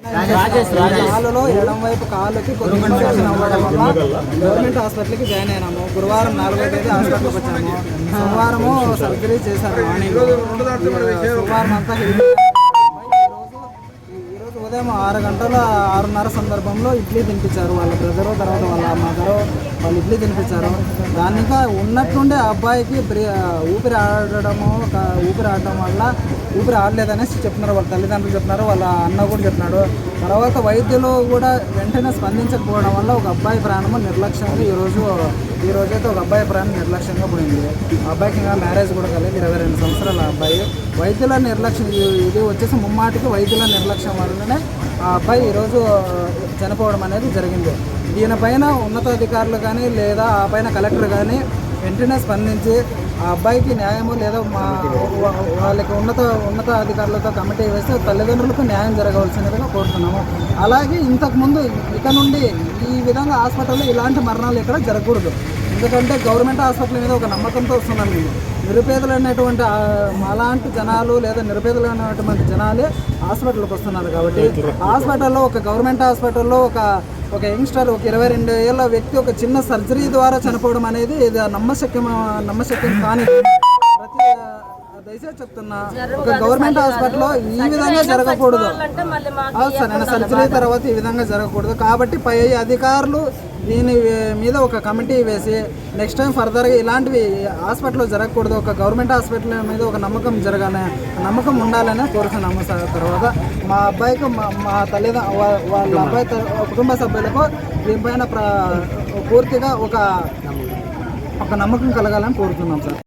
కాలులో ఎడం వైపు కాలుకి కొద్ది ఇన్ఫెక్షన్ అవ్వడం వల్ల గవర్నమెంట్ హాస్పిటల్కి జాయిన్ అయినాము. గురువారం నాలుగో తేదీ హాస్పిటల్కి వచ్చాము. సోమవారము సర్జరీ చేశారు మార్నింగ్. సోమవారం అంతా. ఈరోజు ఉదయం ఆరు గంటల ఆరున్నర సందర్భంలో ఇడ్లీ తినిపించారు వాళ్ళ బ్రదరు తర్వాత వాళ్ళ మదరు వాళ్ళు ఇడ్లీ తినిపించారు. దాని ఇంకా ఉన్నట్టుండే ఆ అబ్బాయికి ఊపిరి ఆడడము ఊపిరి ఆడటం వల్ల ఊపిరి ఆడలేదనేసి చెప్తున్నారు. వాళ్ళ తల్లిదండ్రులు చెప్తున్నారు. వాళ్ళ అన్న కూడా చెప్తున్నాడు. తర్వాత వైద్యులు కూడా వెంటనే స్పందించకపోవడం వల్ల ఒక అబ్బాయి ప్రాణము నిర్లక్ష్యంగా ఈరోజు ఈ రోజైతే ఒక అబ్బాయి ప్రాణం నిర్లక్ష్యంగా పోయింది. అబ్బాయికి ఇంకా మ్యారేజ్ కూడా కలిగి ఇరవై రెండు సంవత్సరాల అబ్బాయి. వైద్యుల నిర్లక్ష్యం ఇది వచ్చేసి ముమ్మాటికి వైద్యుల నిర్లక్ష్యం వల్లనే ఆ అబ్బాయి ఈరోజు చనిపోవడం అనేది జరిగింది. దీనిపైన ఉన్నతాధికారులు కానీ లేదా ఆ పైన కలెక్టర్ కానీ వెంటనే స్పందించి ఆ అబ్బాయికి న్యాయము లేదా మా వాళ్ళకి ఉన్నత ఉన్నత అధికారులతో కమిటీ వేస్తే తల్లిదండ్రులకు న్యాయం జరగవలసినదిగా కోరుతున్నాము. అలాగే ఇంతకుముందు ఇక నుండి ఈ విధంగా హాస్పిటల్లో ఇలాంటి మరణాలు ఇక్కడ జరగకూడదు. ఎందుకంటే గవర్నమెంట్ హాస్పిటల్ మీద ఒక నమ్మకంతో వస్తున్నాం మేము నిరుపేదలు అనేటువంటి అలాంటి జనాలు లేదా నిరుపేదలు అనేటువంటి జనాలే హాస్పిటల్కి వస్తున్నారు కాబట్టి హాస్పిటల్లో ఒక గవర్నమెంట్ హాస్పిటల్లో ఒక ఒక యంగ్స్టర్ ఒక ఇరవై రెండు ఏళ్ళ వ్యక్తి ఒక చిన్న సర్జరీ ద్వారా చనిపోవడం అనేది ఇది నమ్మశక్యం నమ్మశక్యం కాని ప్రతి దయచేసి చెప్తున్నా ఒక గవర్నమెంట్ హాస్పిటల్లో ఈ విధంగా జరగకూడదు. సరైన సర్జరీ తర్వాత ఈ విధంగా జరగకూడదు. కాబట్టి పై అధికారులు దీని మీద ఒక కమిటీ వేసి నెక్స్ట్ టైం ఫర్దర్గా ఇలాంటివి హాస్పిటల్లో జరగకూడదు ఒక గవర్నమెంట్ హాస్పిటల్ మీద ఒక నమ్మకం జరగాలని నమ్మకం ఉండాలని కోరుతున్నాము సార్. తర్వాత మా అబ్బాయికి మా మా తల్లిదండ్రులు వాళ్ళ అబ్బాయి త- కుటుంబ సభ్యులకు దీనిపైన ప్ర పూర్తిగా ఒక ఒక నమ్మకం కలగాలని కోరుతున్నాం సార్.